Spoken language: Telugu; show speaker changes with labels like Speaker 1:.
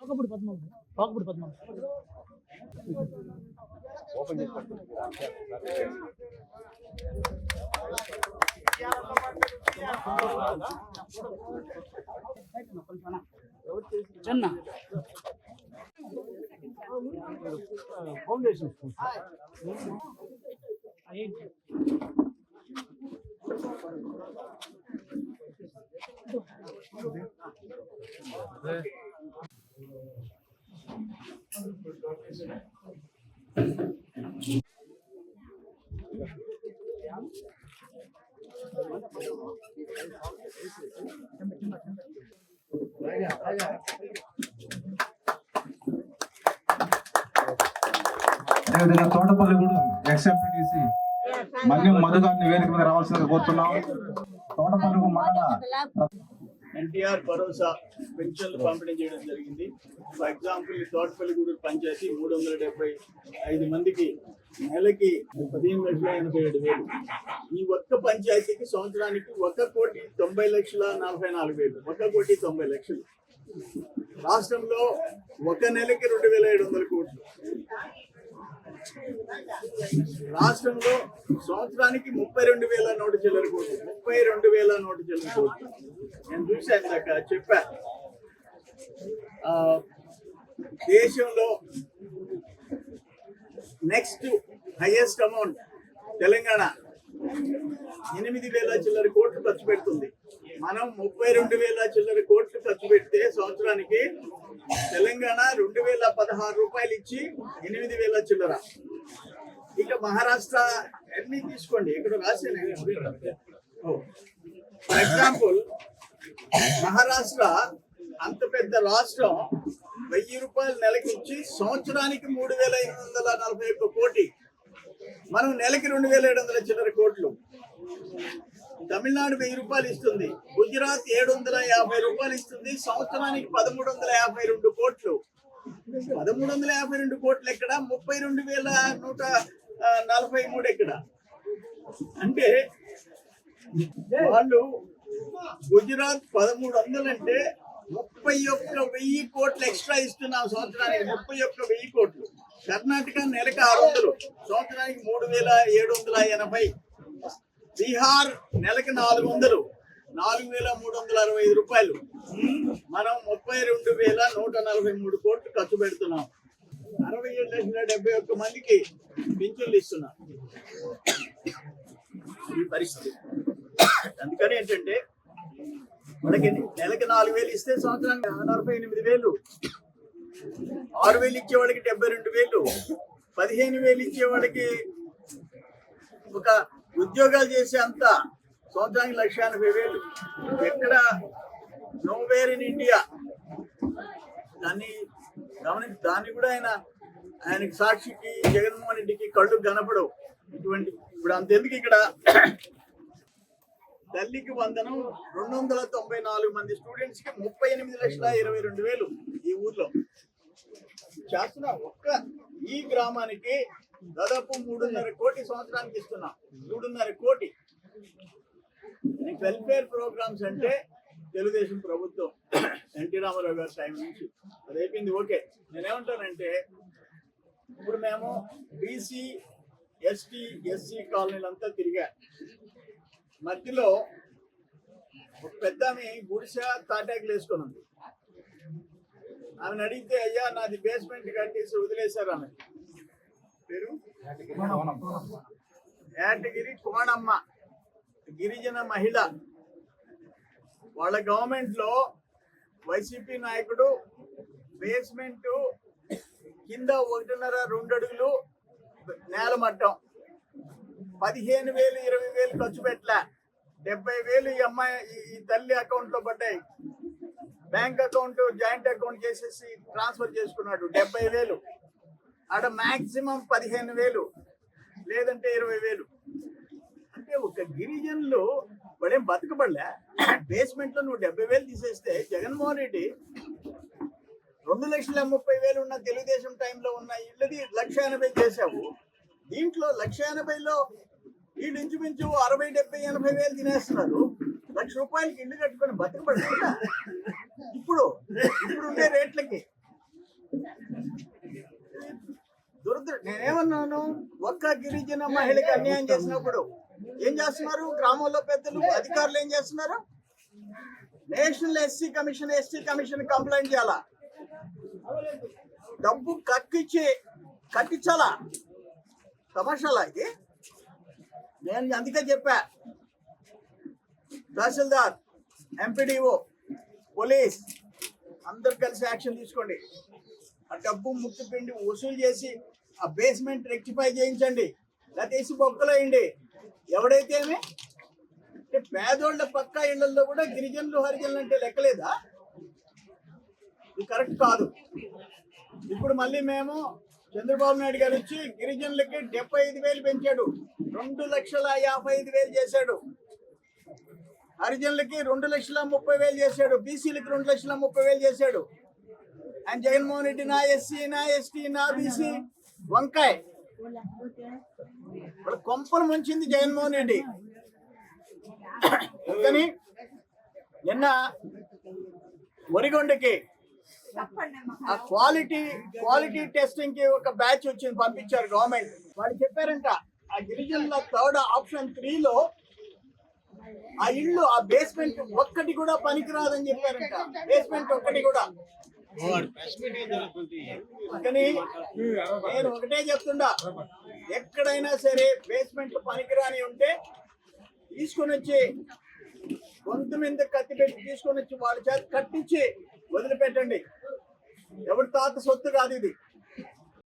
Speaker 1: పాకపుడి పద్మం పాకపుడి పద్మం చిన్న ఫౌండేషన్
Speaker 2: అదేవిధంగా తోటపల్లి కూడా ఎక్స్ఎంపీటీసీ మళ్ళీ మధు గారిని వేదిక మీద రావాల్సిందిగా కోరుతున్నాం. తోటపల్లి మండల
Speaker 3: ఎన్టీఆర్ భరోసా పెన్షన్లు పంపిణీ చేయడం జరిగింది. ఫర్ ఎగ్జాంపుల్ తోటపల్లిగూడూరు పంచాయతీ మూడు వందల డెబ్బై ఐదు మందికి నెలకి పదిహేను లక్షల ఎనభై ఏడు వేలు. ఈ ఒక్క పంచాయతీకి సంవత్సరానికి ఒక కోటి తొంభై లక్షల నలభై నాలుగు వేలు. ఒక కోటి తొంభై లక్షలు. రాష్ట్రంలో ఒక నెలకి రెండు వేల ఏడు వందల కోట్లు. రాష్ట్రంలో సంవత్సరానికి ముప్పై రెండు వేల నోటు చిల్లర కోట్లు ముప్పై రెండు వేల నోటు చిల్లర కోట్లు నేను చూశాను ఇందాక చెప్పా. దేశంలో నెక్స్ట్ హైయెస్ట్ అమౌంట్ తెలంగాణ. ఎనిమిది వేల చిల్లర కోట్లు ఖర్చు పెడుతుంది. మనం ముప్పై రెండు వేల చిల్లర కోట్లు ఖర్చు పెడితే సంవత్సరానికి తెలంగాణ రెండు వేల పదహారు రూపాయలు ఇచ్చి ఎనిమిది వేల చిల్లర. ఇక మహారాష్ట్ర అన్ని తీసుకోండి. ఇక్కడ రాసే ఫర్ ఎగ్జాంపుల్ మహారాష్ట్ర అంత పెద్ద రాష్ట్రం వెయ్యి రూపాయలు నెలకిచ్చి సంవత్సరానికి మూడు వేల ఎనిమిది వందల నలభై ఒక్క కోటి మనం నెలకి రెండు వేల ఏడు వందల చిల్లర కోట్లు. తమిళనాడు వెయ్యి రూపాయలు ఇస్తుంది. గుజరాత్ ఏడు వందల యాభై రూపాయలు ఇస్తుంది. సంవత్సరానికి పదమూడు వందల యాభై రెండు కోట్లు. పదమూడు వందల యాభై రెండు కోట్లు ఎక్కడ? ముప్పై రెండు వేల నూట నలభై మూడు ఎక్కడ? అంటే వాళ్ళు గుజరాత్ పదమూడు వందలు అంటే ముప్పై ఒక్క వెయ్యి కోట్లు ఎక్స్ట్రా ఇస్తున్నాం సంవత్సరానికి. ముప్పై ఒక్క వెయ్యి కోట్లు. కర్ణాటక నెలకు ఆరు వందలు సంవత్సరానికి మూడు వేల ఏడు వందల ఎనభై. బీహార్ నెలకు నాలుగు వందలు నాలుగు వేల మూడు వందల అరవై ఐదు రూపాయలు. మనం ముప్పై రెండు వేల నూట నలభై మూడు కోట్లు ఖర్చు పెడుతున్నాం. అరవై ఏడు లక్షల డెబ్బై ఒక్క మందికి పింఛన్లు ఇస్తున్నాం. ఈ పరిస్థితి. అందుకని ఏంటంటే మనకి నెలకి నాలుగు వేలు ఇస్తే సంవత్సరానికి నలభై ఎనిమిది వేలు. ఆరు వేలు ఇచ్చేవాడికి డెబ్బై రెండు వేలు పదిహేను వేలు ఇచ్చేవాడికి ఒక ఉద్యోగాలు చేసే అంత సంవత్సరానికి లక్ష ఎనభై వేలు. ఎక్కడ నోవేర్ ఇన్ ఇండియా. దాన్ని గమని దాన్ని కూడా ఆయన ఆయనకి సాక్షికి జగన్మోహన్ రెడ్డికి కళ్ళు కనపడవు. ఇటువంటి ఇప్పుడు అంతెందుకు ఇక్కడ? తల్లికి వందనం రెండు వందల తొంభై నాలుగు మంది స్టూడెంట్స్కి ముప్పై ఎనిమిది లక్షల ఇరవై రెండు వేలు ఈ ఊర్లో. చేస్తున్న ఒక్క ఈ గ్రామానికి దాదాపు మూడున్నర కోటి సంవత్సరానికి ఇస్తున్నాం. మూడున్నర కోటి. వెల్ఫేర్ ప్రోగ్రామ్స్ అంటే తెలుగుదేశం ప్రభుత్వం. ఎన్టీ రామారావు గారి టైం నుంచి. అది అయిపోయింది ఓకే. నేనేమంటానంటే ఇప్పుడు మేము బీసీ ఎస్టీ ఎస్సీ కాలనీలంతా తిరిగా. మధ్యలో ఒక పెద్ద ఆమె గుడిసె తాటాకులు వేసుకొని ఉంది. ఆమెను అడిగితే అయ్యా నాది బేస్మెంట్ కట్టేసి వదిలేశారు ఆమె. పేరు? యాటగిరి కోణమ్మ. గిరిజన మహిళ. వాళ్ళ గవర్నమెంట్లో వైసీపీ నాయకుడు బేస్మెంట్ కింద ఒకటిన్నర రెండు అడుగులు నేల మట్టం. పదిహేను వేలు ఇరవై వేలు ఖర్చు పెట్టలే. డెబ్బై వేలు ఈ అమ్మాయి ఈ- తల్లి అకౌంట్లో పడ్డాయి. బ్యాంక్ అకౌంట్ జాయింట్ అకౌంట్ చేసేసి ట్రాన్స్ఫర్ చేసుకున్నాడు. డెబ్బై వేలు. ఆడ మాక్సిమం పదిహేను వేలు. లేదంటే ఇరవై వేలు. అంటే ఒక గిరిజనులు వాడేం బతకబడలే. బేస్మెంట్లో నువ్వు డెబ్బై వేలు తీసేస్తే జగన్మోహన్ రెడ్డి రెండు లక్షల ముప్పై వేలు ఉన్న తెలుగుదేశం టైంలో ఉన్న ఇళ్ళది లక్ష ఎనభై చేశావు. దీంట్లో లక్ష ఎనభైలో వీళ్ళు ఇంచుమించు అరవై డెబ్బై ఎనభై వేలు తినేస్తున్నారు. లక్ష రూపాయలకి ఇల్లు కట్టుకొని బతకబడలేదు? ఇప్పుడు ఇప్పుడు ఉండే రేట్లకి. దురదృ నేనేమన్నాను? ఒక్క గిరిజన మహిళకి అన్యాయం చేసినప్పుడు ఏం చేస్తున్నారు? గ్రామంలో పెద్దలు అధికారులు ఏం చేస్తున్నారు? National SC commission ST commission complaint చేయాలా? డబ్బు కట్టించి కట్టించాలా? తమాషాలా ఇది? నేను అందుకే చెప్పా. తహసీల్దార్ ఎంపీడీఓ పోలీస్ అందరు కలిసి యాక్షన్ తీసుకోండి. ఆ డబ్బు ముక్తి పిండి వసూలు చేసి ఆ బేస్మెంట్ రెక్టిఫై చేయించండి. లేకపోతే వేసి బొక్కలేయండి. ఎవడైతే ఏమి? అంటే పేదోళ్ళ పక్క ఇళ్ళలో కూడా గిరిజనులు హరిజనులు అంటే లెక్కలేదా? ఇది కరెక్ట్ కాదు. ఇప్పుడు మళ్ళీ మేము చంద్రబాబు నాయుడు గారు వచ్చి గిరిజనులకి డెబ్బై ఐదు వేలు పెంచాడు. రెండు లక్షల యాభై ఐదు వేలు చేశాడు. హరిజనులకి రెండు లక్షల ముప్పై వేలు చేశాడు. బీసీలకి రెండు లక్షల ముప్పై వేలు చేశాడు. అండ్ జగన్మోహన్ రెడ్డి నా ఎస్సీ నా ఎస్టీ నా బీసీ వంకాయ్. కొంపను కొంపలు ముంచింది జగన్మోహన్ రెడ్డి. అందుకని నిన్న వరిగొండకి ఆ క్వాలిటీ క్వాలిటీ టెస్టింగ్కి ఒక బ్యాచ్ వచ్చింది పంపించారు గవర్నమెంట్. వాళ్ళు చెప్పారంట ఆ గిరిజనుల థర్డ్ ఆప్షన్ త్రీలో లో ఆ ఇల్లు ఆ బేస్మెంట్ ఒక్కటి కూడా పనికిరాదని చెప్పారంట. బేస్మెంట్ ఒక్కటి కూడా. కానీ నేను ఒకటే చెప్తుండా. ఎక్కడైనా సరే బేస్మెంట్ పనికిరాని ఉంటే తీసుకొని వచ్చి గొంతు మీద కత్తి పెట్టి తీసుకొని వచ్చి వాళ్ళ చేత కట్టించి వదిలిపెట్టండి. ఎవరి తాత సొత్తు కాదు ఇది.